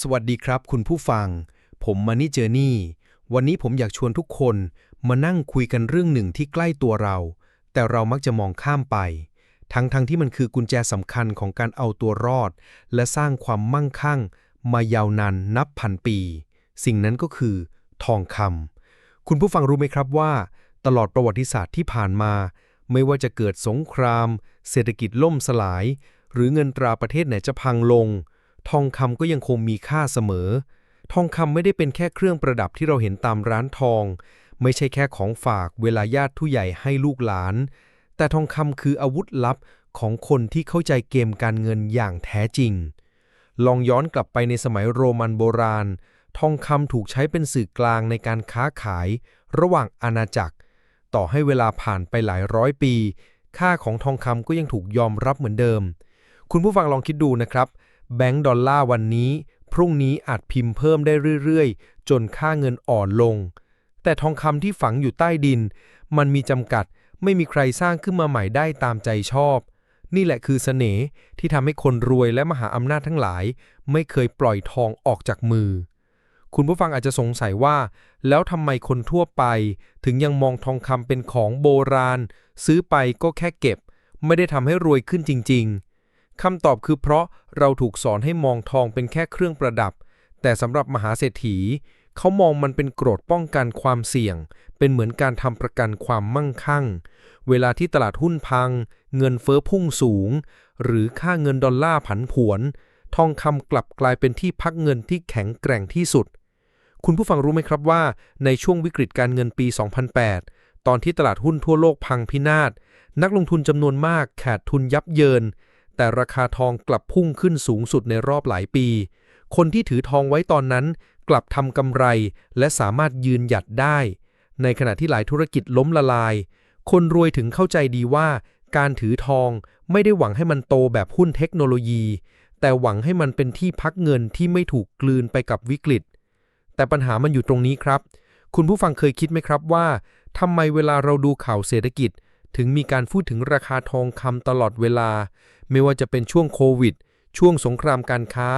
สวัสดีครับคุณผู้ฟัง ผมมานี่เจอนี่ วันนี้ผมอยากชวนทุกคนมานั่งคุยกันเรื่องหนึ่งที่ใกล้ตัวเรา แต่เรามักจะมองข้ามไป ทั้งๆทที่มันคือกุญแจสำคัญของการเอาตัวรอด และสร้างความมั่งคั่ง มายาวนานนับพันปี สิ่งนั้นก็คือ ทองคำคุณผู้ฟังรู้ไหมครับว่า ตลอดประวัติศาสตร์ที่ผ่านมา ไม่ว่าจะเกิดสงคราม เศรษฐกิจล่มสลาย หรือเงินตราประเทศไหนจะพังลง ทองคำก็ยังคงมีค่าเสมอ ทองคำไม่ได้เป็นแค่เครื่องประดับที่เราเห็นตามร้านทอง ไม่ใช่แค่ของฝากเวลาญาติผู้ใหญ่ให้ลูกหลาน แต่ทองคำคืออาวุธลับของคนที่เข้าใจเกมการเงินอย่างแท้จริง ลองย้อนกลับไปในสมัยโรมันโบราณ ทองคำถูกใช้เป็นสื่อกลางในการค้าขาย ระหว่างอาณาจักร ต่อให้เวลาผ่านไปหลายร้อยปี ค่าของทองคำก็ยังถูกยอมรับเหมือนเดิม คุณผู้ฟังลองคิดดูนะครับ แบงก์ดอลลาร์วันนี้ พรุ่งนี้อาจพิมพ์เพิ่มได้เรื่อยๆ จนค่าเงินอ่อนลง แต่ทองคำที่ฝังอยู่ใต้ดิน มันมีจำกัดไม่มีใครสร้างขึ้นมาใหม่ได้ตามใจชอบ นี่แหละคือเสน่ห์ที่ทำให้คนรวยและมหาอำนาจทั้งหลาย ไม่เคยปล่อยทองออกจากมือ คุณผู้ฟังอาจจะสงสัยว่า แล้วทำไมคนทั่วไป ถึงยังมองทองคำเป็นของโบราณ ซื้อไปก็แค่เก็บ ไม่ได้ทำให้รวยขึ้นจริง ๆ คำตอบคือเพราะเราถูกสอนให้มองทองเป็นแค่เครื่องประดับ แต่สำหรับมหาเศรษฐี เขามองมันเป็นกรดป้องกันความเสี่ยง เป็นเหมือนการทำประกันความมั่งคั่ง เวลาที่ตลาดหุ้นพัง เงินเฟ้อพุ่งสูง หรือค่าเงินดอลลาร์ผันผวน ทองคำกลับกลายเป็นที่พักเงินที่แข็งแกร่งที่สุด คุณผู้ฟังรู้ไหมครับว่า ในช่วงวิกฤตการเงินปี 2008 ตอนที่ตลาดหุ้นทั่วโลกพังพินาศนักลงทุนจำนวนมากขาดทุนยับเยิน แต่ราคาทองกลับพุ่งขึ้นสูงสุดในรอบหลายปี คนที่ถือทองไว้ตอนนั้นกลับทำกำไรและสามารถยืนหยัดได้ ในขณะที่หลายธุรกิจล้มละลาย คนรวยถึงเข้าใจดีว่า การถือทองไม่ได้หวังให้มันโตแบบหุ้นเทคโนโลยี แต่หวังให้มันเป็นที่พักเงินที่ไม่ถูกกลืนไปกับวิกฤต แต่ปัญหามันอยู่ตรงนี้ครับ คุณผู้ฟังเคยคิดไหมครับว่าทำไมเวลาเราดูข่าวเศรษฐกิจ ถึงมีการพูดถึงราคาทองคำตลอดเวลา ไม่ว่าจะเป็นช่วงโควิด ช่วงสงครามการค้า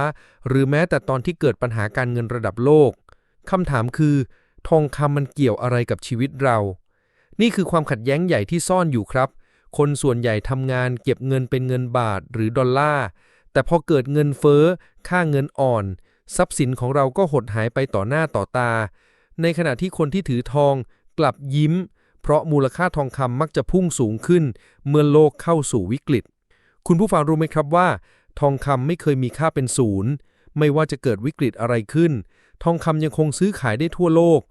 หรือแม้แต่ตอนที่เกิดปัญหาการเงินระดับโลกคำถามคือ ทองคำมันเกี่ยวอะไรกับชีวิตเรา นี่คือความขัดแย้งใหญ่ที่ซ่อนอยู่ครับ คนส่วนใหญ่ทำงานเก็บเงินเป็นเงินบาทหรือดอลลาร์ แต่พอเกิดเงินเฟ้อ ค่าเงินอ่อน ทรัพย์สินของเราก็หดหายไปต่อหน้าต่อตา ในขณะที่คนที่ถือทองกลับยิ้ม เพราะมูลค่าทองคำมักจะพุ่งสูงขึ้น เมื่อโลกเข้าสู่วิกฤต คุณผู้ฟังรู้ไหมครับว่า ทองคำไม่เคยมีค่าเป็นศูนย์ ไม่ว่าจะเกิดวิกฤตอะไรขึ้น ทองคำยังคงซื้อขายได้ทั่วโลก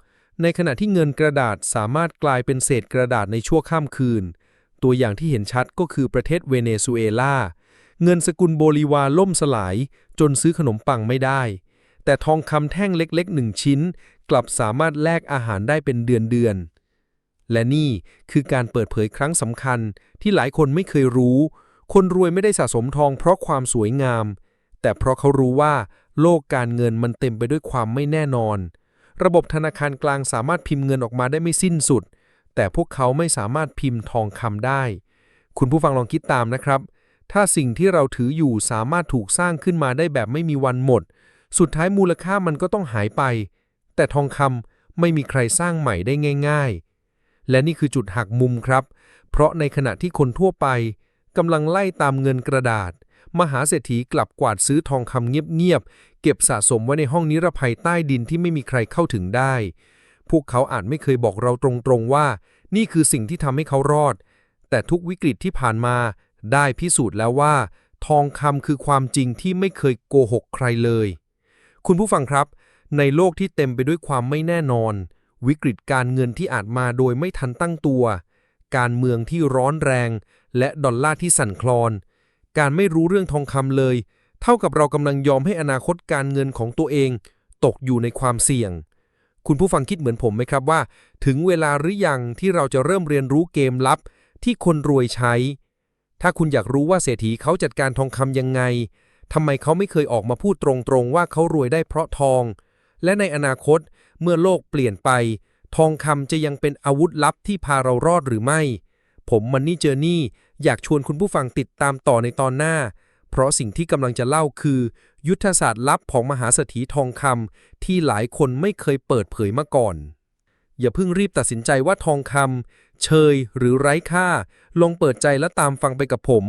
ในขณะที่เงินกระดาษสามารถกลายเป็นเศษกระดาษในชั่วข้ามคืน ตัวอย่างที่เห็นชัดก็คือประเทศเวเนซุเอลา เงินสกุลโบลิวาล่มสลาย จนซื้อขนมปังไม่ได้แต่ทองคำแท่งเล็กๆหนึ่งชิ้น กลับสามารถแลกอาหารได้เป็นเดือนๆ และนี่คือการเปิดเผยครั้งสำคัญที่หลายคนไม่เคยรู้ คนรวยไม่ได้สะสมทองเพราะความสวยงาม แต่เพราะเขารู้ว่า โลกการเงินมันเต็มไปด้วยความไม่แน่นอน ระบบธนาคารกลางสามารถพิมพ์เงินออกมาได้ไม่สิ้นสุด แต่พวกเขาไม่สามารถพิมพ์ทองคำได้ คุณผู้ฟังลองคิดตามนะครับ ถ้าสิ่งที่เราถืออยู่สามารถถูกสร้างขึ้นมาได้แบบไม่มีวันหมด สุดท้ายมูลค่ามันก็ต้องหายไป แต่ทองคำไม่มีใครสร้างใหม่ได้ง่าย ๆ และนี่คือจุดหักมุมครับ เพราะในขณะที่คนทั่วไปกำลังไล่ตามเงินกระดาษ มหาเศรษฐีกลับกวาดซื้อทองคำเงียบๆ เก็บสะสมไว้ในห้องนิรภัยใต้ดินที่ไม่มีใครเข้าถึงได้ พวกเขาอาจไม่เคยบอกเราตรงๆว่า นี่คือสิ่งที่ทำให้เขารอด แต่ทุกวิกฤตที่ผ่านมา ได้พิสูจน์แล้วว่า ทองคำคือความจริงที่ไม่เคยโกหกใครเลย คุณผู้ฟังครับ ในโลกที่เต็มไปด้วยความไม่แน่นอน วิกฤตการเงินที่อาจมาโดยไม่ทันตั้งตัว การเมืองที่ร้อนแรง และดอลลาร์ที่สั่นคลอน การไม่รู้เรื่องทองคำเลย เท่ากับเรากำลังยอมให้อนาคตการเงินของตัวเอง ตกอยู่ในความเสี่ยง คุณผู้ฟังคิดเหมือนผมไหมครับว่า ถึงเวลาหรือยังที่เราจะเริ่มเรียนรู้เกมลับ ที่คนรวยใช้ ถ้าคุณอยากรู้ว่าเศรษฐีเขาจัดการทองคำยังไงทำไมเขาไม่เคยออกมาพูดตรงๆว่าเขารวยได้เพราะทอง และในอนาคต เมื่อโลกเปลี่ยนไป ทองคำจะยังเป็นอาวุธลับที่พาเรารอดหรือไม่ ผมมันนี่เจอนี่อยากชวนคุณผู้ฟังติดตามต่อในตอนหน้า เพราะสิ่งที่กำลังจะเล่าคือ ยุทธศาสตร์ลับของมหาเศรษฐีทองคำที่หลายคนไม่เคยเปิดเผยมาก่อน อย่าเพิ่งรีบตัดสินใจว่าทองคำเชยหรือไร้ค่า ลองเปิดใจและตามฟังไปกับผม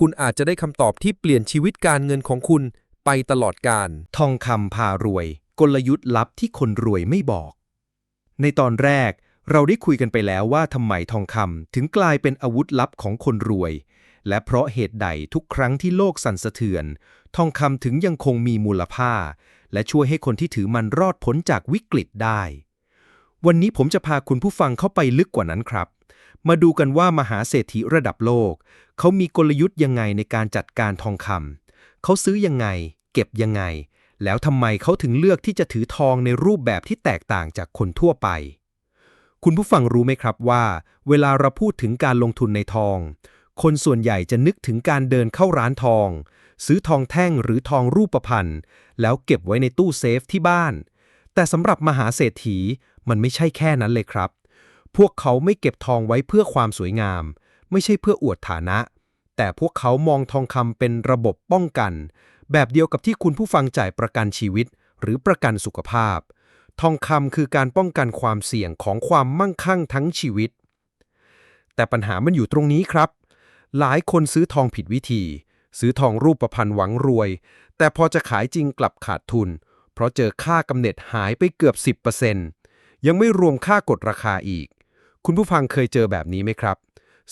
คุณอาจจะได้คำตอบที่เปลี่ยนชีวิตการเงินของคุณไปตลอดกาลทองคำพารวย กลยุทธ์ลับที่คนรวยไม่บอก ในตอนแรกเราได้คุยกันไปแล้วว่าทำไมทองคำถึงกลายเป็นอาวุธลับของคนรวย และเพราะเหตุใดทุกครั้งที่โลกสั่นสะเทือน ทองคำถึงยังคงมีมูลค่า และช่วยให้คนที่ถือมันรอดพ้นจากวิกฤตได้ วันนี้ผมจะพาคุณผู้ฟังเข้าไปลึกกว่านั้นครับ มาดูกันว่ามหาเศรษฐีระดับโลก เขามีกลยุทธ์ยังไงในการจัดการทองคำเขาซื้อยังไง เก็บยังไง แล้วทำไมเขาถึงเลือกที่จะถือทองในรูปแบบที่แตกต่างจากคนทั่วไป คุณผู้ฟังรู้ไหมครับว่า เวลาเราพูดถึงการลงทุนในทอง คนส่วนใหญ่จะนึกถึงการเดินเข้าร้านทอง ซื้อทองแท่งหรือทองรูปพรรณแล้วเก็บไว้ในตู้เซฟที่บ้าน แต่สำหรับมหาเศรษฐีมันไม่ใช่แค่นั้นเลยครับ พวกเขาไม่เก็บทองไว้เพื่อความสวยงาม ไม่ใช่เพื่ออวดฐานะ แต่พวกเขามองทองคำเป็นระบบป้องกัน แบบเดียวกับที่คุณผู้ฟังจ่ายประกันชีวิต หรือประกันสุขภาพ ทองคำคือการป้องกันความเสี่ยงของความมั่งคั่งทั้งชีวิต แต่ปัญหามันอยู่ตรงนี้ครับ หลายคนซื้อทองผิดวิธี ซื้อทองรูปประพรรณหวังรวย แต่พอจะขายจริงกลับขาดทุน เพราะเจอค่ากำเนิดหายไปเกือบ 10%ยังไม่รวมค่ากดราคาอีก คุณผู้ฟังเคยเจอแบบนี้ไหมครับ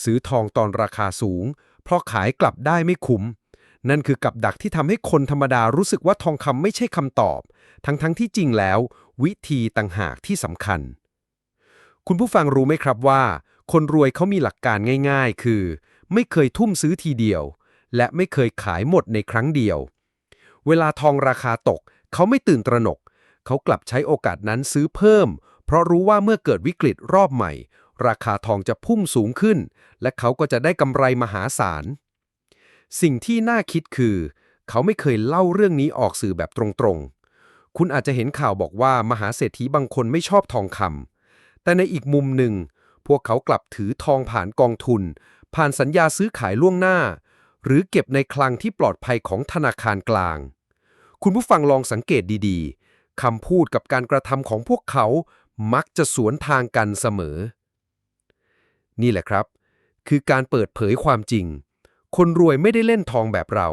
ซื้อทองตอนราคาสูง เพราะขายกลับได้ไม่คุ้ม นั่นคือกับดักที่ทำให้คนธรรมดารู้สึกว่าทองคำไม่ใช่คำตอบ ทั้งๆทที่จริงแล้ว วิธีต่างหากที่สำคัญ คุณผู้ฟังรู้ไหมครับว่า คนรวยเขามีหลักการง่าย ๆ คือ ไม่เคยทุ่มซื้อทีเดียว และไม่เคยขายหมดในครั้งเดียว เวลาทองราคาตก เขาไม่ตื่นตระหนก เขากลับใช้โอกาสนั้นซื้อเพิ่ม เพราะรู้ว่าเมื่อเกิดวิกฤตรอบใหม่ ราคาทองจะพุ่งสูงขึ้น และเขาก็จะได้กำไรมหาศาล สิ่งที่น่าคิดคือ เขาไม่เคยเล่าเรื่องนี้ออกสื่อแบบตรงๆ คุณอาจจะเห็นข่าวบอกว่ามหาเศรษฐีบางคนไม่ชอบทองคำแต่ในอีกมุมหนึ่ง พวกเขากลับถือทองผ่านกองทุน ผ่านสัญญาซื้อขายล่วงหน้า หรือเก็บในคลังที่ปลอดภัยของธนาคารกลาง คุณผู้ฟังลองสังเกตดีๆคำพูดกับการกระทำของพวกเขามักจะสวนทางกันเสมอ นี่แหละครับ คือการเปิดเผยความจริง คนรวยไม่ได้เล่นทองแบบเรา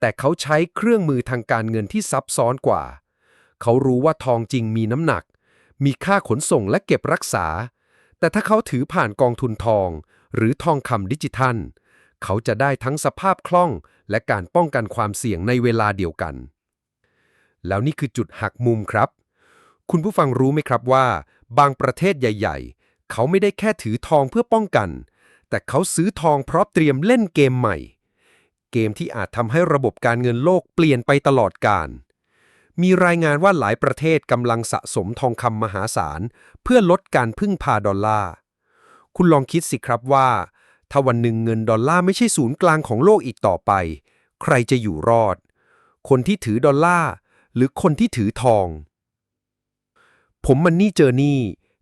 แต่เขาใช้เครื่องมือทางการเงินที่ซับซ้อนกว่า เขารู้ว่าทองจริงมีน้ำหนัก มีค่าขนส่งและเก็บรักษา แต่ถ้าเขาถือผ่านกองทุนทอง หรือทองคำดิจิทัล เขาจะได้ทั้งสภาพคล่อง และการป้องกันความเสี่ยงในเวลาเดียวกัน แล้วนี่คือจุดหักมุมครับ คุณผู้ฟังรู้ไหมครับว่า บางประเทศใหญ่ ๆ เขาไม่ได้แค่ถือทองเพื่อป้องกัน แต่เขาซื้อทองเพราะเตรียมเล่นเกมใหม่ เกมที่อาจทำให้ระบบการเงินโลกเปลี่ยนไปตลอดกาลมีรายงานว่าหลายประเทศกำลังสะสมทองคำมหาศาล เพื่อลดการพึ่งพาดอลลาร์ คุณลองคิดสิครับว่า ถ้าวันหนึ่งเงินดอลลาร์ไม่ใช่ศูนย์กลางของโลกอีกต่อไป ใครจะอยู่รอด คนที่ถือดอลลาร์หรือคนที่ถือทอง ผมมันนี่เจอนี่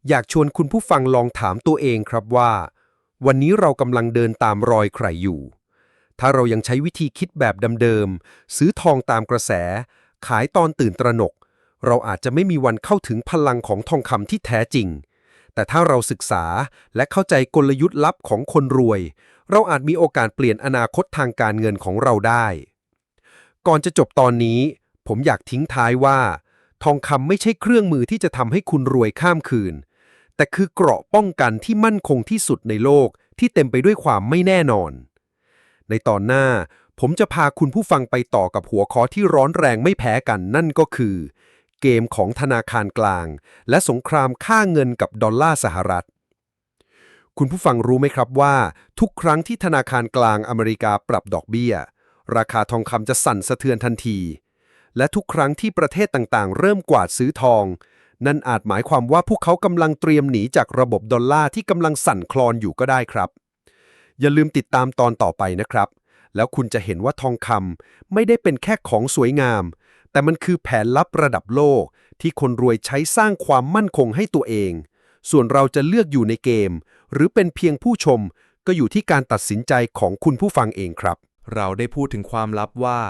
อยากชวนคุณผู้ฟังลองถามตัวเองครับว่า วันนี้เรากำลังเดินตามรอยใครอยู่ ถ้าเรายังใช้วิธีคิดแบบเดิมๆ ซื้อทองตามกระแส ขายตอนตื่นตระหนก เราอาจจะไม่มีวันเข้าถึงพลังของทองคำที่แท้จริง แต่ถ้าเราศึกษาและเข้าใจกลยุทธ์ลับของคนรวย เราอาจมีโอกาสเปลี่ยนอนาคตทางการเงินของเราได้ ก่อนจะจบตอนนี้ ผมอยากทิ้งท้ายว่า ทองคำไม่ใช่เครื่องมือที่จะทำให้คุณรวยข้ามคืน แต่คือเกราะป้องกันที่มั่นคงที่สุดในโลกที่เต็มไปด้วยความไม่แน่นอน ในตอนหน้า ผมจะพาคุณผู้ฟังไปต่อกับหัวข้อที่ร้อนแรงไม่แพ้กันนั่นก็คือ เกมของธนาคารกลาง และสงครามค่าเงินกับดอลลาร์สหรัฐ คุณผู้ฟังรู้ไหมครับว่า ทุกครั้งที่ธนาคารกลางอเมริกาปรับดอกเบี้ย ราคาทองคำจะสั่นสะเทือนทันที และทุกครั้งที่ประเทศต่างๆ เริ่มกวาดซื้อทอง นั่นอาจหมายความว่าพวกเขากำลังเตรียมหนีจากระบบดอลลาร์ที่กำลังสั่นคลอนอยู่ก็ได้ครับ อย่าลืมติดตามตอนต่อไปนะครับ แล้วคุณจะเห็นว่าทองคำไม่ได้เป็นแค่ของสวยงาม แต่มันคือแผนลับระดับโลก ที่คนรวยใช้สร้างความมั่นคงให้ตัวเอง ส่วนเราจะเลือกอยู่ในเกม หรือเป็นเพียงผู้ชม ก็อยู่ที่การตัดสินใจของคุณผู้ฟังเองครับ เราได้พูดถึงความลับว่า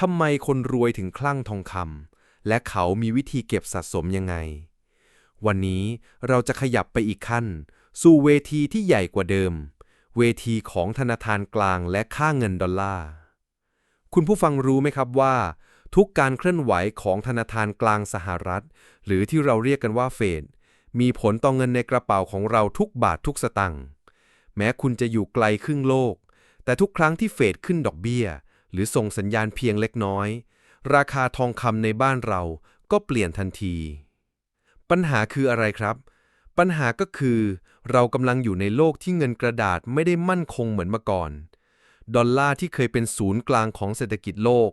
ทำไมคนรวยถึงคลั่งทองคำ และเขามีวิธีเก็บสะสมยังไง วันนี้เราจะขยับไปอีกขั้น สู่เวทีที่ใหญ่กว่าเดิม เวทีของธนาคารกลางและค่าเงินดอลลาร์ คุณผู้ฟังรู้ไหมครับว่า ทุกการเคลื่อนไหวของธนาคารกลางสหรัฐ หรือที่เราเรียกกันว่าเฟดมีผลต่อเงินในกระเป๋าของเราทุกบาททุกสตังค์แม้คุณจะอยู่ไกลครึ่งโลก แต่ทุกครั้งที่เฟดขึ้นดอกเบี้ย หรือส่งสัญญาณเพียงเล็กน้อย ราคาทองคำในบ้านเราก็เปลี่ยนทันที ปัญหาคืออะไรครับ ปัญหาก็คือ เรากำลังอยู่ในโลกที่เงินกระดาษไม่ได้มั่นคงเหมือนเมื่อก่อน ดอลลาร์ที่เคยเป็นศูนย์กลางของเศรษฐกิจโลก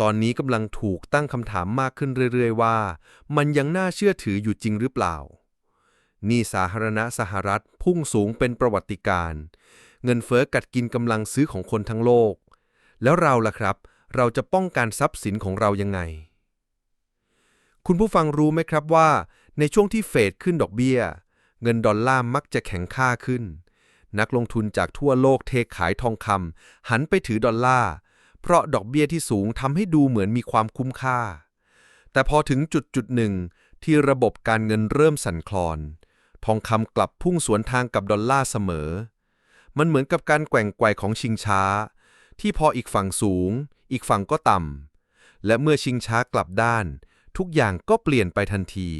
ตอนนี้กำลังถูกตั้งคำถามมากขึ้นเรื่อย ๆ ว่า มันยังน่าเชื่อถืออยู่จริงหรือเปล่า นี่สาธารณสหรัฐพุ่งสูงเป็นประวัติการณ์เงินเฟ้อกัดกินกำลังซื้อของคนทั้งโลก แล้วเราล่ะครับเเราจะป้องกันทรัพย์สินของเรายังไง คุณผู้ฟังรู้ไหมครับว่า ในช่วงที่เฟดขึ้นดอกเบี้ย เงินดอลลาร์มักจะแข็งค่าขึ้น นักลงทุนจากทั่วโลกเทขายทองคำหันไปถือดอลลาร์เพราะดอกเบี้ยที่สูงทำให้ดูเหมือนมีความคุ้มค่า แต่พอถึงจุดจุดหนึ่งที่ระบบการเงินเริ่มสั่นคลอน ทองคำกลับพุ่งสวนทางกับดอลลาร์เสมอ มันเหมือนกับการแกว่งไกวของชิงช้า ที่พออีกฝั่งสูง อีกฝั่งก็ต่ำ และเมื่อชิงช้ากลับด้าน ทุกอย่างก็เปลี่ยนไปทันที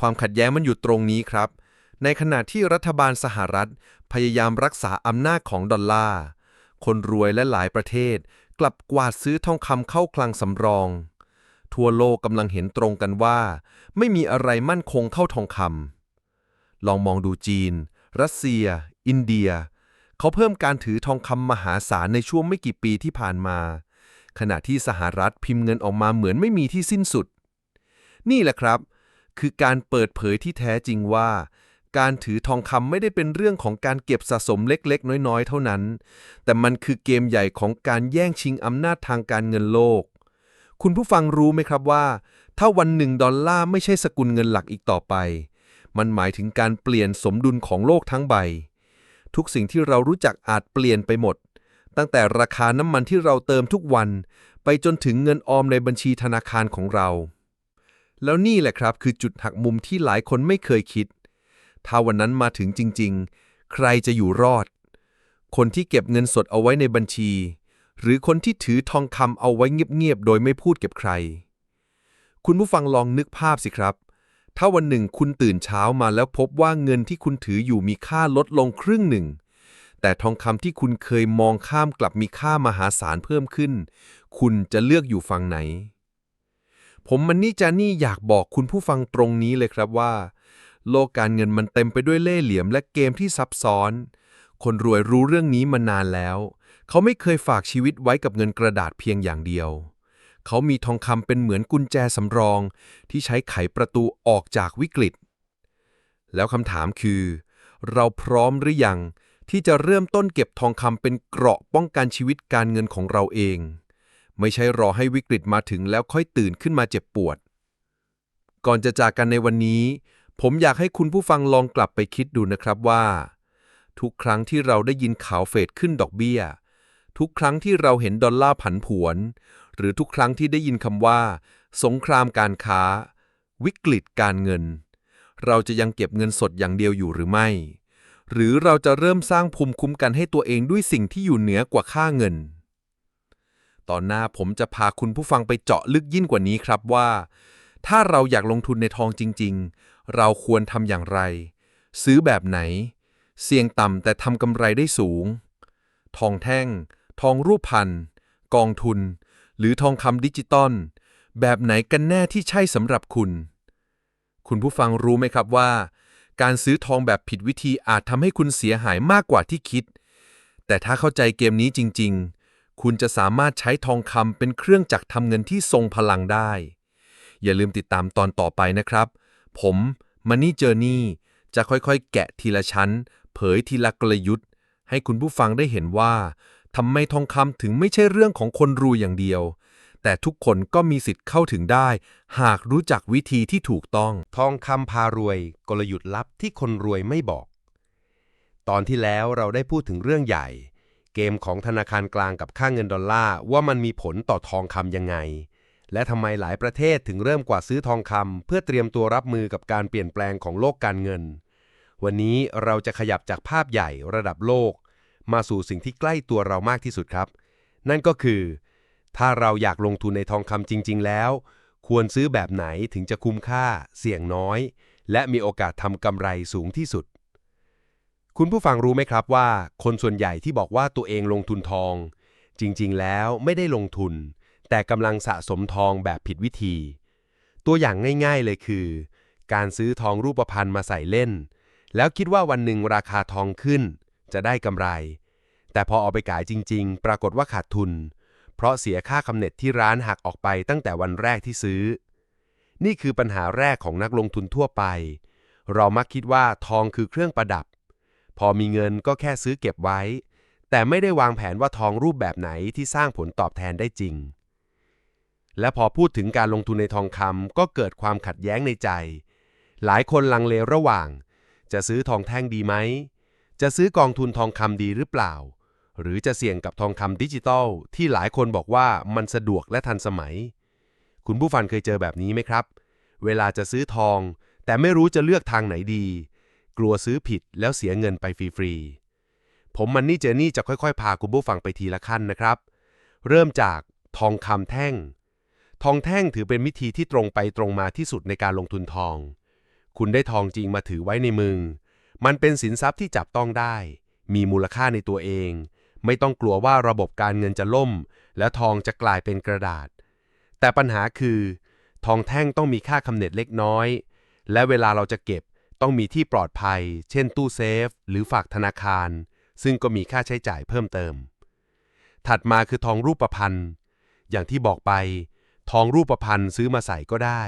ความขัดแย้งมันอยู่ตรงนี้ครับ ในขณะที่รัฐบาลสหรัฐพยายามรักษาอำนาจของดอลลาร์ คนรวยและหลายประเทศ กลับกวาดซื้อทองคำเข้าคลังสำรอง ทั่วโลกกำลังเห็นตรงกันว่า ไม่มีอะไรมั่นคงเท่าทองคำลองมองดูจีน รัสเซีย อินเดีย เขาเพิ่มการถือทองคำมหาศาลในช่วงไม่กี่ปีที่ผ่านมา ขณะที่สหรัฐพิมพ์เงินออกมาเหมือนไม่มีที่สิ้นสุด นี่แหละครับ คือการเปิดเผยที่แท้จริงว่า การถือทองคำไม่ได้เป็นเรื่องของการเก็บสะสมเล็กๆ น้อยๆ เท่านั้น แต่มันคือเกมใหญ่ของการแย่งชิงอำนาจทางการเงินโลก คุณผู้ฟังรู้ไหมครับว่า ถ้าวันหนึ่งดอลลาร์ไม่ใช่สกุลเงินหลักอีกต่อไป มันหมายถึงการเปลี่ยนสมดุลของโลกทั้งใบ ทุกสิ่งที่เรารู้จักอาจเปลี่ยนไปหมด ตั้งแต่ราคาน้ำมันที่เราเติมทุกวัน ไปจนถึงเงินออมในบัญชีธนาคารของเรา แล้วนี่แหละครับคือจุดหักมุมที่หลายคนไม่เคยคิด ถ้าวันนั้นมาถึงจริง ๆ ใครจะอยู่รอด คนที่เก็บเงินสดเอาไว้ในบัญชี หรือคนที่ถือทองคำเอาไว้เงียบๆโดยไม่พูดเกับใคร คุณผู้ฟังลองนึกภาพสิครับ ถ้าวันหนึ่งคุณตื่นเช้ามาแล้วพบว่าเงินที่คุณถืออยู่มีค่าลดลงครึ่งหนึ่ง แต่ทองคำที่คุณเคยมองข้ามกลับมีค่ามหาศาลเพิ่มขึ้น คุณจะเลือกอยู่ฝั่งไหน ผมมันนี่จานี่อยากบอกคุณผู้ฟังตรงนี้เลยครับว่า โลกการเงินมันเต็มไปด้วยเล่ห์เหลี่ยมและเกมที่ซับซ้อน คนรวยรู้เรื่องนี้มานานแล้ว เขาไม่เคยฝากชีวิตไว้กับเงินกระดาษเพียงอย่างเดียว เขามีทองคำเป็นเหมือนกุญแจสำรอง ที่ใช้ไขประตูออกจากวิกฤต แล้วคำถามคือ เราพร้อมหรือยัง ที่จะเริ่มต้นเก็บทองคำเป็นเกราะป้องกันชีวิตการเงินของเราเอง ไม่ใช่รอให้วิกฤตมาถึงแล้วค่อยตื่นขึ้นมาเจ็บปวด ก่อนจะจากกันในวันนี้ ผมอยากให้คุณผู้ฟังลองกลับไปคิดดูนะครับว่า ทุกครั้งที่เราได้ยินข่าวเฟดขึ้นดอกเบี้ย ทุกครั้งที่เราเห็นดอลลาร์ผันผวน หรือทุกครั้งที่ได้ยินคำว่า สงครามการค้า วิกฤตการเงิน เราจะยังเก็บเงินสดอย่างเดียวอยู่หรือไม่ หรือเราจะเริ่มสร้างภูมิคุ้มกันให้ตัวเองด้วยสิ่งที่อยู่เหนือกว่าค่าเงิน ตอนหน้าผมจะพาคุณผู้ฟังไปเจาะลึกยิ่งกว่านี้ครับว่า ถ้าเราอยากลงทุนในทองจริง ๆ เราควรทำอย่างไร ซื้อแบบไหน เสี่ยงต่ำแต่ทำกำไรได้สูง ทองแท่ง ทองรูปพันธ์กองทุน หรือทองคำดิจิตอล แบบไหนกันแน่ที่ใช่สำหรับคุณ คุณผู้ฟังรู้ไหมครับว่า การซื้อทองแบบผิดวิธีอาจทำให้คุณเสียหายมากกว่าที่คิด แต่ถ้าเข้าใจเกมนี้จริง ๆ คุณจะสามารถใช้ทองคำเป็นเครื่องจักรทำเงินที่ทรงพลังได้ อย่าลืมติดตามตอนต่อไปนะครับ ผมมันนี่เจอร์นี่จะค่อยๆ แกะทีละชั้น เผยทีละกลยุทธ์ ให้คุณผู้ฟังได้เห็นว่า ทำไมทองคำถึงไม่ใช่เรื่องของคนรวยอย่างเดียว แต่ทุกคนก็มีสิทธิ์เข้าถึงได้ หากรู้จักวิธีที่ถูกต้อง ทองคำพารวย กลยุทธ์ลับที่คนรวยไม่บอก ตอนที่แล้วเราได้พูดถึงเรื่องใหญ่ เกมของธนาคารกลางกับค่าเงินดอลลาร์ว่ามันมีผลต่อทองคำยังไง และทำไมหลายประเทศถึงเริ่มกว่าซื้อทองคำเพื่อเตรียมตัวรับมือกับการเปลี่ยนแปลงของโลกการเงินวันนี้เราจะขยับจากภาพใหญ่ระดับโลก มาสู่สิ่งที่ใกล้ตัวเรามากที่สุดครับ นั่นก็คือ ถ้าเราอยากลงทุนในทองคำจริง ๆ แล้ว ควรซื้อแบบไหนถึงจะคุ้มค่า เสี่ยงน้อย และมีโอกาสทำกำไรสูงที่สุด คุณผู้ฟังรู้ไหมครับว่า คนส่วนใหญ่ที่บอกว่าตัวเองลงทุนทอง จริง ๆ แล้วไม่ได้ลงทุน แต่กำลังสะสมทองแบบผิดวิธี ตัวอย่างง่าย ๆ เลยคือ การซื้อทองรูปพรรณมาใส่เล่น แล้วคิดว่าวันหนึ่งราคาทองขึ้นจะได้กำไร แต่พอเอาไปขายจริง ๆ ปรากฏว่าขาดทุน เพราะเสียค่าคำเน็ตที่ร้านหักออกไปตั้งแต่วันแรกที่ซื้อ นี่คือปัญหาแรกของนักลงทุนทั่วไป เรามักคิดว่าทองคือเครื่องประดับ พอมีเงินก็แค่ซื้อเก็บไว้ แต่ไม่ได้วางแผนว่าทองรูปแบบไหนที่สร้างผลตอบแทนได้จริง และพอพูดถึงการลงทุนในทองคำก็เกิดความขัดแย้งในใจ หลายคนลังเลระหว่าง จะซื้อทองแท่งดีไหม จะซื้อกองทุนทองคำดีหรือเปล่า หรือจะเสี่ยงกับทองคำดิจิตอลที่หลายคนบอกว่ามันสะดวกและทันสมัย คุณผู้ฟังเคยเจอแบบนี้ไหมครับ เวลาจะซื้อทอง แต่ไม่รู้จะเลือกทางไหนดี กลัวซื้อผิดแล้วเสียเงินไปฟรีๆ ผมมันนี่เจอนี่จะค่อยๆ พาคุณผู้ฟังไปทีละขั้นนะครับ เริ่มจากทองคำแท่ง ทองแท่งถือเป็นวิธีที่ตรงไปตรงมาที่สุดในการลงทุนทอง คุณได้ทองจริงมาถือไว้ในมือ มันเป็นสินทรัพย์ที่จับต้องได้ มีมูลค่าในตัวเอง ไม่ต้องกลัวว่าระบบการเงินจะล่ม และทองจะกลายเป็นกระดาษ แต่ปัญหาคือ ทองแท่งต้องมีค่าคำเน็ตเล็กน้อย และเวลาเราจะเก็บต้องมีที่ปลอดภัย เช่นตู้เซฟ หรือฝากธนาคาร ซึ่งก็มีค่าใช้จ่ายเพิ่มเติม ถัดมาคือทองรูปพรรณอย่างที่บอกไป ทองรูปพรรณซื้อมาใส่ก็ได้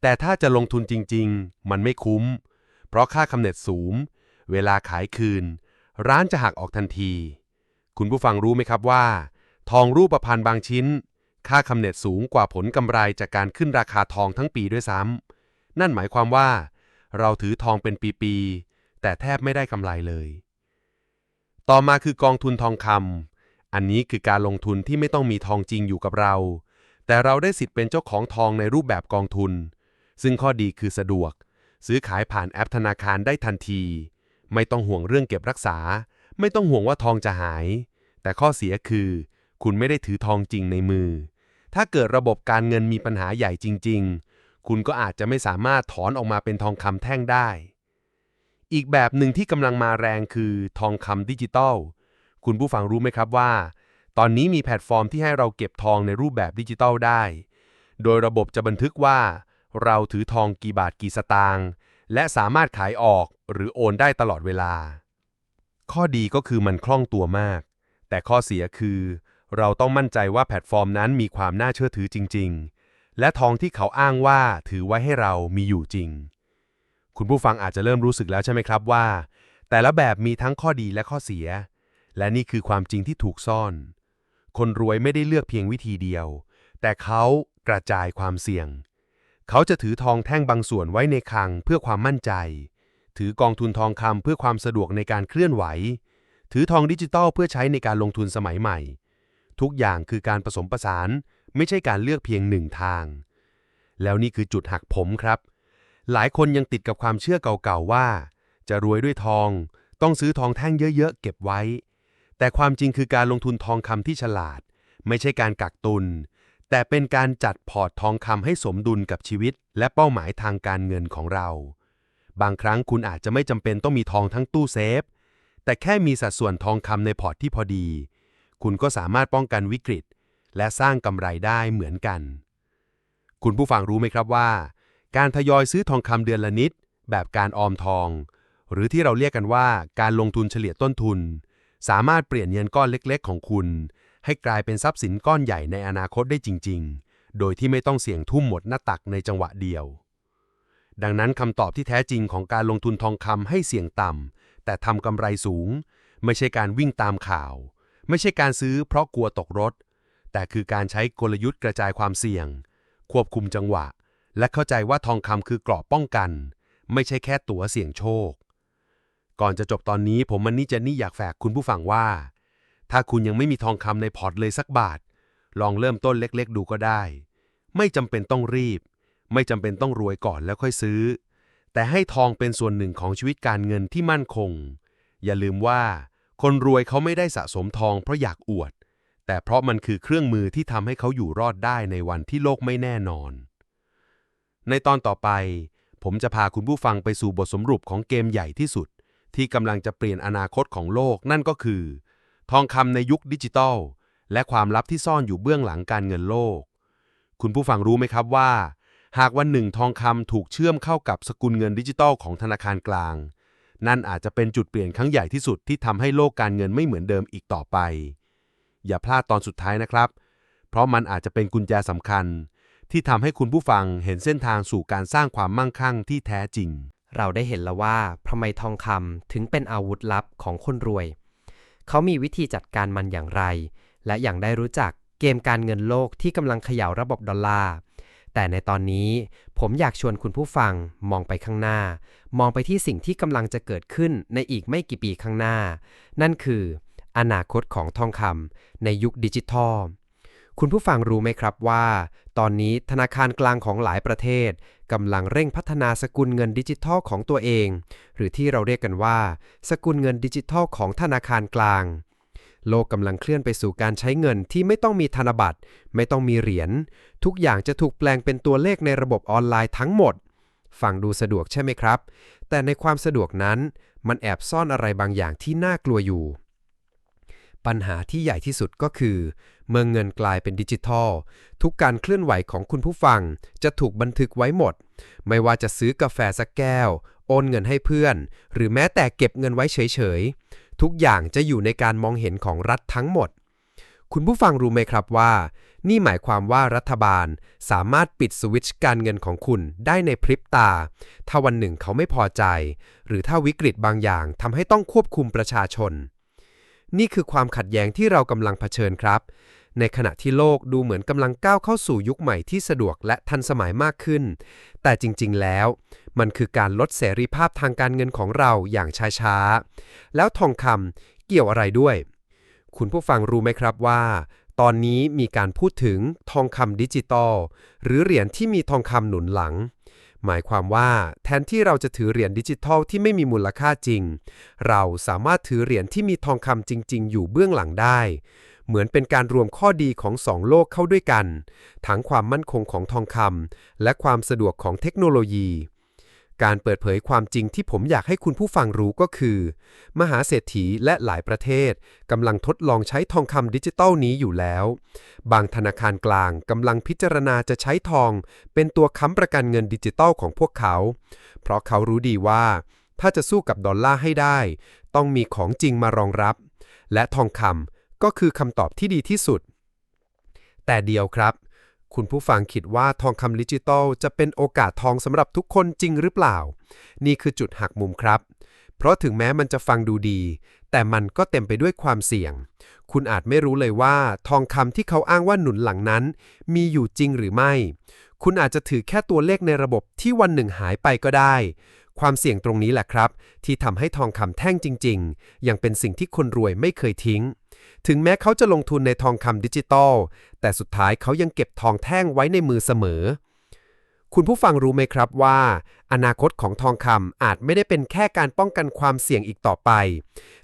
แต่ถ้าจะลงทุนจริง ๆ มันไม่คุ้ม เพราะค่าคำเน็ตสูง เวลาขายคืน ร้านจะหักออกทันที คุณผู้ฟังรู้ไหมครับว่า ทองรูปพรรณบางชิ้น ค่าคำเน็ตสูงกว่าผลกำไรจากการขึ้นราคาทองทั้งปีด้วยซ้ำนั่นหมายความว่า เราถือทองเป็นปีๆแต่แทบไม่ได้กำไรเลย ต่อมาคือกองทุนทองคำอันนี้คือการลงทุนที่ไม่ต้องมีทองจริงอยู่กับเรา แต่เราได้สิทธิ์เป็นเจ้าของทองในรูปแบบกองทุน ซึ่งข้อดีคือสะดวก ซื้อขายผ่านแอปธนาคารได้ทันที ไม่ต้องห่วงเรื่องเก็บรักษา ไม่ต้องห่วงว่าทองจะหาย แต่ข้อเสียคือ คุณไม่ได้ถือทองจริงในมือ ถ้าเกิดระบบการเงินมีปัญหาใหญ่จริง ๆ คุณก็อาจจะไม่สามารถถอนออกมาเป็นทองคำแท่งได้ อีกแบบหนึ่งที่กำลังมาแรงคือทองคำดิจิตอล คุณผู้ฟังรู้ไหมครับว่า ตอนนี้มีแพลตฟอร์มที่ให้เราเก็บทองในรูปแบบดิจิตอลได้ โดยระบบจะบันทึกว่า เราถือทองกี่บาทกี่สตางค์ และสามารถขายออกหรือโอนได้ตลอดเวลา ข้อดีก็คือมันคล่องตัวมาก แต่ข้อเสียคือ เราต้องมั่นใจว่าแพลตฟอร์มนั้นมีความน่าเชื่อถือจริง ๆ และทองที่เขาอ้างว่าถือไว้ให้เรามีอยู่จริง คุณผู้ฟังอาจจะเริ่มรู้สึกแล้วใช่ไหมครับว่า แต่ละแบบมีทั้งข้อดีและข้อเสีย และนี่คือความจริงที่ถูกซ่อน คนรวยไม่ได้เลือกเพียงวิธีเดียว แต่เขากระจายความเสี่ยง เขาจะถือทองแท่งบางส่วนไว้ในคลังเพื่อความมั่นใจ ถือกองทุนทองคำเพื่อความสะดวกในการเคลื่อนไหว ถือทองดิจิตอลเพื่อใช้ในการลงทุนสมัยใหม่ ทุกอย่างคือการผสมผสาน ไม่ใช่การเลือกเพียงหนึ่งทาง แล้วนี่คือจุดหักผมครับ หลายคนยังติดกับความเชื่อเก่าๆว่า จะรวยด้วยทอง ต้องซื้อทองแท่งเยอะๆเก็บไว้ แต่ความจริงคือการลงทุนทองคำที่ฉลาด ไม่ใช่การกักตุน แต่เป็นการจัดพอร์ตทองคำให้สมดุลกับชีวิต และเป้าหมายทางการเงินของเรา บางครั้งคุณอาจจะไม่จำเป็นต้องมีทองทั้งตู้เซฟ แต่แค่มีสัดส่วนทองคำในพอร์ตที่พอดี คุณก็สามารถป้องกันวิกฤต และสร้างกำไรได้เหมือนกัน คุณผู้ฟังรู้ไหมครับว่า การทยอยซื้อทองคำเดือนละนิด แบบการออมทอง หรือที่เราเรียกกันว่าการลงทุนเฉลี่ยต้นทุน สามารถเปลี่ยนเงินก้อนเล็ก ๆ ของคุณ ให้กลายเป็นทรัพย์สินก้อนใหญ่ในอนาคตได้จริง ๆ โดยที่ไม่ต้องเสี่ยงทุ่มหมดหน้าตักในจังหวะเดียว ดังนั้นคำตอบที่แท้จริงของการลงทุนทองคำให้เสี่ยงต่ำแต่ทำกำไรสูง ไม่ใช่การวิ่งตามข่าว ไม่ใช่การซื้อเพราะกลัวตกรถ แต่คือการใช้กลยุทธ์กระจายความเสี่ยง ควบคุมจังหวะ และเข้าใจว่าทองคำคือเกราะป้องกัน ไม่ใช่แค่ตั๋วเสี่ยงโชค ก่อนจะจบตอนนี้ผมมันนี่จนนี่อยากฝากคุณผู้ฟังว่า ถ้าคุณยังไม่มีทองคำในพอร์ตเลยสักบาท ลองเริ่มต้นเล็ก ๆ ดูก็ได้ ไม่จำเป็นต้องรีบ ไม่จำเป็นต้องรวยก่อนแล้วค่อยซื้อ แต่ให้ทองเป็นส่วนหนึ่งของชีวิตการเงินที่มั่นคง อย่าลืมว่า คนรวยเขาไม่ได้สะสมทองเพราะอยากอวด แต่เพราะมันคือเครื่องมือที่ทำให้เขาอยู่รอดได้ในวันที่โลกไม่แน่นอน ในตอนต่อไป ผมจะพาคุณผู้ฟังไปสู่บทสรุปของเกมใหญ่ที่สุด ที่กำลังจะเปลี่ยนอนาคตของโลกนั่นก็คือ ทองคำในยุคดิจิทัลและความลับที่ซ่อนอยู่เบื้องหลังการเงินโลก คุณผู้ฟังรู้ไหมครับว่า หากวันหนึ่งทองคำถูกเชื่อมเข้ากับสกุลเงินดิจิทัลของธนาคารกลาง นั่นอาจจะเป็นจุดเปลี่ยนครั้งใหญ่ที่สุดที่ทำให้โลกการเงินไม่เหมือนเดิมอีกต่อไป อย่าพลาดตอนสุดท้ายนะครับ เพราะมันอาจจะเป็นกุญแจสำคัญ ที่ทำให้คุณผู้ฟังเห็นเส้นทางสู่การสร้างความมั่งคั่งที่แท้จริง เราได้เห็นแล้วว่าทำไมทองคำถึงเป็นอาวุธลับของคนรวย เขามีวิธีจัดการมันอย่างไร และอย่างได้รู้จักเกมการเงินโลกที่กำลังเขย่าระบบดอลลาร์ แต่ในตอนนี้ผมอยากชวนคุณผู้ฟังมองไปข้างหน้า มองไปที่สิ่งที่กำลังจะเกิดขึ้นในอีกไม่กี่ปีข้างหน้า นั่นคือ อนาคตของทองคำในยุคดิจิทัล คุณผู้ฟังรู้ไหมครับว่า ตอนนี้ธนาคารกลางของหลายประเทศกำลังเร่งพัฒนาสกุลเงินดิจิทัลของตัวเอง หรือที่เราเรียกกันว่า สกุลเงินดิจิทัลของธนาคารกลาง โลกกำลังเคลื่อนไปสู่การใช้เงินที่ไม่ต้องมีธนบัตร ไม่ต้องมีเหรียญ ทุกอย่างจะถูกแปลงเป็นตัวเลขในระบบออนไลน์ทั้งหมด ฟังดูสะดวกใช่ไหมครับ แต่ในความสะดวกนั้น มันแอบซ่อนอะไรบางอย่างที่น่ากลัวอยู่ ปัญหาที่ใหญ่ที่สุดก็คือ เมื่อเงินกลายเป็นดิจิทัล ทุกการเคลื่อนไหวของคุณผู้ฟังจะถูกบันทึกไว้หมด ไม่ว่าจะซื้อกาแฟสักแก้ว โอนเงินให้เพื่อน หรือแม้แต่เก็บเงินไว้เฉยๆ ทุกอย่างจะอยู่ในการมองเห็นของรัฐทั้งหมด คุณผู้ฟังรู้ไหมครับว่า นี่หมายความว่ารัฐบาลสามารถปิดสวิตช์การเงินของคุณได้ในพริบตา ถ้าวันหนึ่งเขาไม่พอใจ หรือถ้าวิกฤตบางอย่างทำให้ต้องควบคุมประชาชน นี่คือความขัดแย้งที่เรากำลังเผชิญครับ ในขณะที่โลกดูเหมือนกำลังก้าวเข้าสู่ยุคใหม่ที่สะดวกและทันสมัยมากขึ้น แต่จริงๆ แล้ว มันคือการลดเสรีภาพทางการเงินของเราอย่างช้าๆ แล้วทองคำเกี่ยวอะไรด้วย คุณผู้ฟังรู้ไหมครับว่า ตอนนี้มีการพูดถึงทองคำดิจิตอลหรือเหรียญที่มีทองคำหนุนหลังหมายความว่าแทนที่เราจะถือเหรียญดิจิทัลที่ไม่มีมูลค่าจริง เราสามารถถือเหรียญที่มีทองคำจริง ๆ อยู่เบื้องหลังได้ เหมือนเป็นการรวมข้อดีของสองโลกเข้าด้วยกัน ทั้งความมั่นคงของทองคำและความสะดวกของเทคโนโลยี การเปิดเผยความจริงที่ผมอยากให้คุณผู้ฟังรู้ก็คือ มหาเศรษฐีและหลายประเทศกำลังทดลองใช้ทองคำดิจิตัลนี้อยู่แล้ว บางธนาคารกลางกำลังพิจารณาจะใช้ทอง เป็นตัวค้ำประกันเงินดิจิตัลของพวกเขา เพราะเขารู้ดีว่าถ้าจะสู้กับดอลลาร์ให้ได้ ต้องมีของจริงมารองรับ และทองคำ ก็คือคำตอบที่ดีที่สุด แต่เดียวครับ คุณผู้ฟังคิดว่าทองคำดิจิตัลจะเป็นโอกาสทองสำหรับทุกคนจริงหรือเปล่า นี่คือจุดหักมุมครับ เพราะถึงแม้มันจะฟังดูดี แต่มันก็เต็มไปด้วยความเสี่ยง คุณอาจไม่รู้เลยว่า ทองคำที่เขาอ้างว่าหนุนหลังนั้น มีอยู่จริงหรือไม่ คุณอาจจะถือแค่ตัวเลขในระบบที่วันหนึ่งหายไปก็ได้ความเสี่ยงตรงนี้แหละครับ ที่ทำให้ทองคำแท่งจริง ๆ ยังเป็นสิ่งที่คนรวยไม่เคยทิ้ง ถึงแม้เขาจะลงทุนในทองคำดิจิตอล แต่สุดท้ายเขายังเก็บทองแท่งไว้ในมือเสมอ คุณผู้ฟังรู้ไหมครับว่า อนาคตของทองคำอาจไม่ได้เป็นแค่การป้องกันความเสี่ยงอีกต่อไป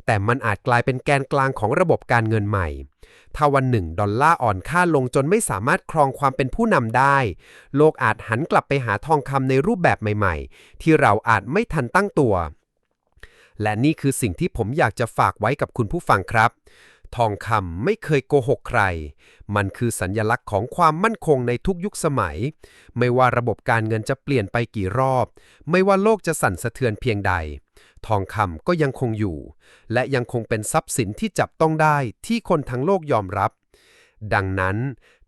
แต่มันอาจกลายเป็นแกนกลางของระบบการเงินใหม่ ถ้าวันหนึ่งดอลลาร์อ่อนค่าลงจนไม่สามารถครองความเป็นผู้นำได้ โลกอาจหันกลับไปหาทองคำในรูปแบบใหม่ ๆ ที่เราอาจไม่ทันตั้งตัวและนี่คือสิ่งที่ผมอยากจะฝากไว้กับคุณผู้ฟังครับ ทองคำไม่เคยโกหกใคร มันคือสัญญลักษณ์ของความมั่นคงในทุกยุคสมัย ไม่ว่าระบบการเงินจะเปลี่ยนไปกี่รอบ ไม่ว่าโลกจะสั่นสะเทือนเพียงใด ทองคำก็ยังคงอยู่ และยังคงเป็นทรัพย์สินที่จับต้องได้ที่คนทั้งโลกยอมรับ ดังนั้น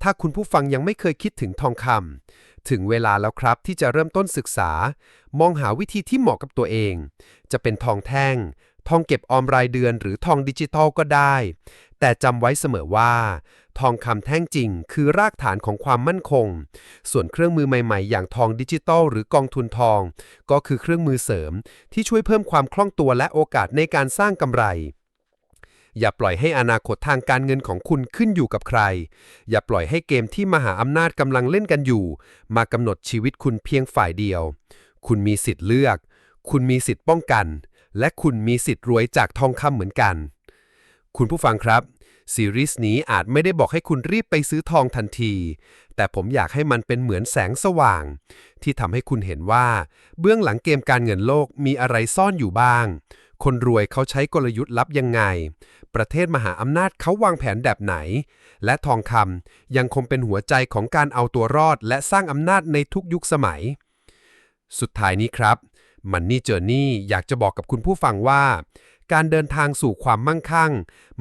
ถ้าคุณผู้ฟังยังไม่เคยคิดถึงทองคำถึงเวลาแล้วครับที่จะเริ่มต้นศึกษา มองหาวิธีที่เหมาะกับตัวเอง จะเป็นทองแท่ง ทองเก็บออมรายเดือนหรือทองดิจิทัลก็ได้ แต่จำไว้เสมอว่า ทองคำแท่งจริง คือรากฐานของความมั่นคง ส่วนเครื่องมือใหม่ๆ อย่างทองดิจิทัลหรือกองทุนทอง ก็คือเครื่องมือเสริม ที่ช่วยเพิ่มความคล่องตัวและโอกาสในการสร้างกำไรอย่าปล่อยให้อนาคตทางการเงินของคุณขึ้นอยู่กับใคร อย่าปล่อยให้เกมที่มหาอำนาจกำลังเล่นกันอยู่ มากำหนดชีวิตคุณเพียงฝ่ายเดียว คุณมีสิทธิ์เลือก คุณมีสิทธิ์ป้องกัน และคุณมีสิทธิ์รวยจากทองคำเหมือนกัน คุณผู้ฟังครับ ซีรีส์นี้อาจไม่ได้บอกให้คุณรีบไปซื้อทองทันที แต่ผมอยากให้มันเป็นเหมือนแสงสว่าง ที่ทำให้คุณเห็นว่า เบื้องหลังเกมการเงินโลกมีอะไรซ่อนอยู่บ้าง คนรวยเขาใช้กลยุทธ์ลับยังไง ประเทศมหาอำนาจเขาวางแผนแบบไหน และทองคำยังคงเป็นหัวใจของการเอาตัวรอด และสร้างอำนาจในทุกยุคสมัย สุดท้ายนี้ครับ มันนี่เจอร์นี่อยากจะบอกกับคุณผู้ฟังว่า การเดินทางสู่ความมั่งคั่ง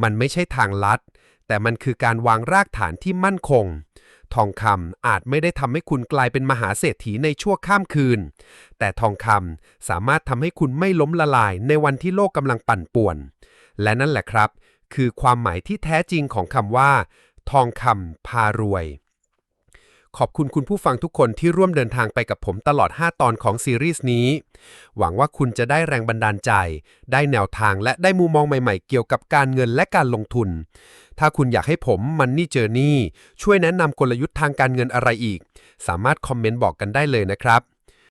มันไม่ใช่ทางลัด แต่มันคือการวางรากฐานที่มั่นคง ทองคำอาจไม่ได้ทำให้คุณกลายเป็นมหาเศรษฐีในชั่วข้ามคืน แต่ทองคำสามารถทำให้คุณไม่ล้มละลายในวันที่โลกกำลังปั่นป่วน และนั่นแหละครับ คือความหมายที่แท้จริงของคำว่า ทองคำพารวย ขอบคุณคุณผู้ฟังทุกคนที่ร่วมเดินทางไปกับผมตลอด 5 ตอนของซีรีส์นี้ หวังว่าคุณจะได้แรงบันดาลใจ ได้แนวทางและได้มุมมองใหม่ๆ เกี่ยวกับการเงินและการลงทุน ถ้าคุณอยากให้ผมมันนี่เจอนี่ช่วยแนะนำกลยุทธ์ทางการเงินอะไรอีก สามารถคอมเมนต์บอกกันได้เลยนะครับ